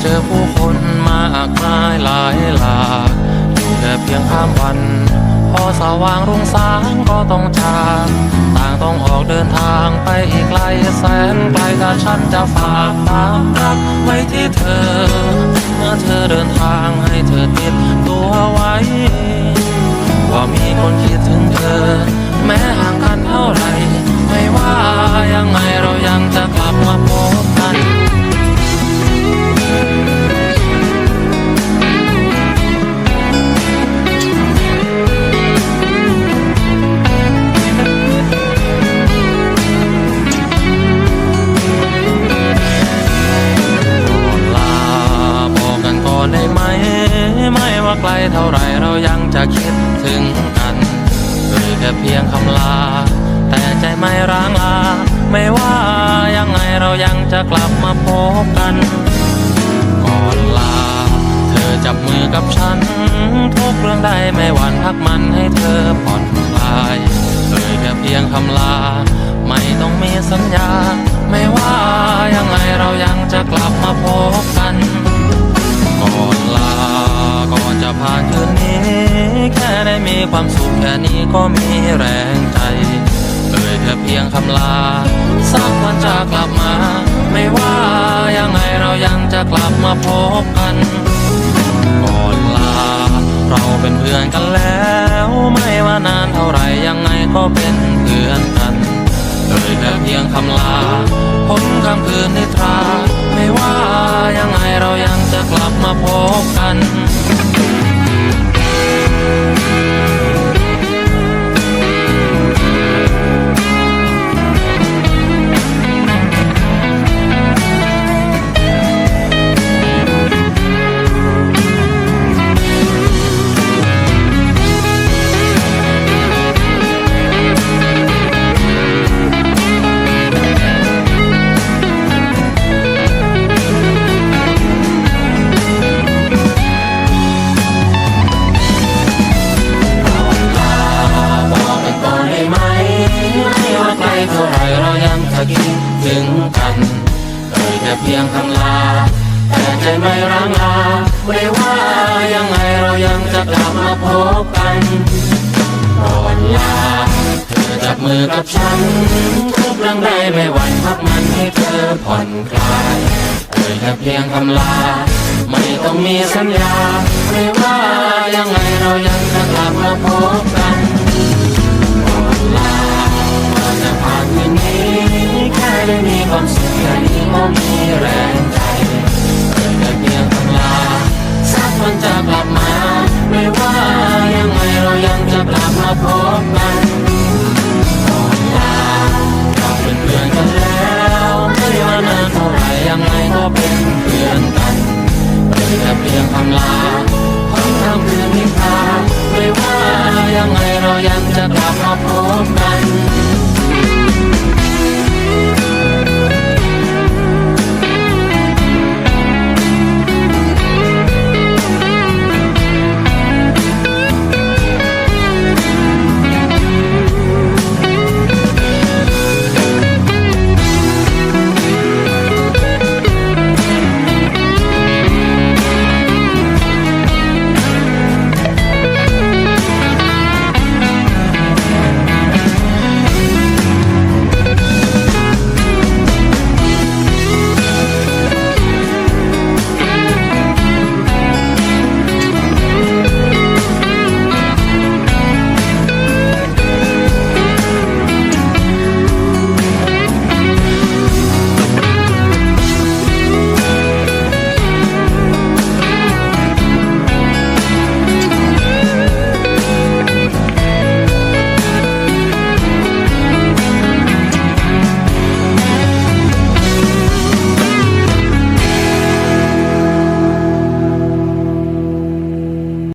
เจอผู้คนมากมายหลายหลากอยู่แต่เพียงข้ามวัน พอสว่างรุ่งสางก็ต้องจากต่างต้องออกเดินทางไปอีกไกลแสนไกลถ้าฉันจะฝากความรักไว้ที่เธอ เมื่อเธอเดิน เท่าไรเรายังจะคิดถึงกันเอ่ยแค่เพียงคำลา แต่ใจไม่ร้างลา ไม่ว่ายังไงเรายังจะกลับมาพบกัน ก่อนลา เธอจับมือกับฉัน ทุกเรื่องใดไม่หวั่นพักมันให้เธอผ่อนคลายเอ่ยแค่เพียงคำลา ไม่ต้องมีสัญญา ไม่ว่ายังไงเรายังจะกลับมาพบกัน ผ่านคืนนี้ แค่ได้มีความสุขแค่นี้ก็มีแรงใจเอ่ยแค่เพียงคำลาสักวันจะกลับมา ไม่ว่ายังไงเรายังจะกลับมาพบกันก่อนลา เราเป็นเพื่อนกันแล้ว ไม่ว่านานเท่าไหรยังไงก็เป็นเพื่อนกันเอ่ยแค่เพียงคำลาพ้นคำคืนนิทรา ไม่ว่ายังไงเรายังจะกลับมาพบกัน เรายังจะคิดถึงกันเอ่ยแค่เพียงคำลา แต่ใจไม่ร้างลาไม่ว่ายังไงเรายังจะกลับมาพบกันก่อนลาเธอจับมือกับฉัน ทุกเรื่องใดไม่หวั่นพักมันให้เธอผ่อนคลายเอ่ยแค่เพียงคำลา ไม่ต้องมีสัญญา ไม่ว่ายังไงเรายังจะกลับมาพบกันันจะกลับมา ไม่ว่ายังไงเรายังจะกลับมาพบกันขอลาเราเป็นเพื่อนกันแล้วไม่ว่านานเท่าไหร่ยังไงก็เป็นเพื่อนกันเป็จะต่เพียงคำลาของคำคืนนิทาไม่ว่ายังไงเรายังจะกลับมาพบกัน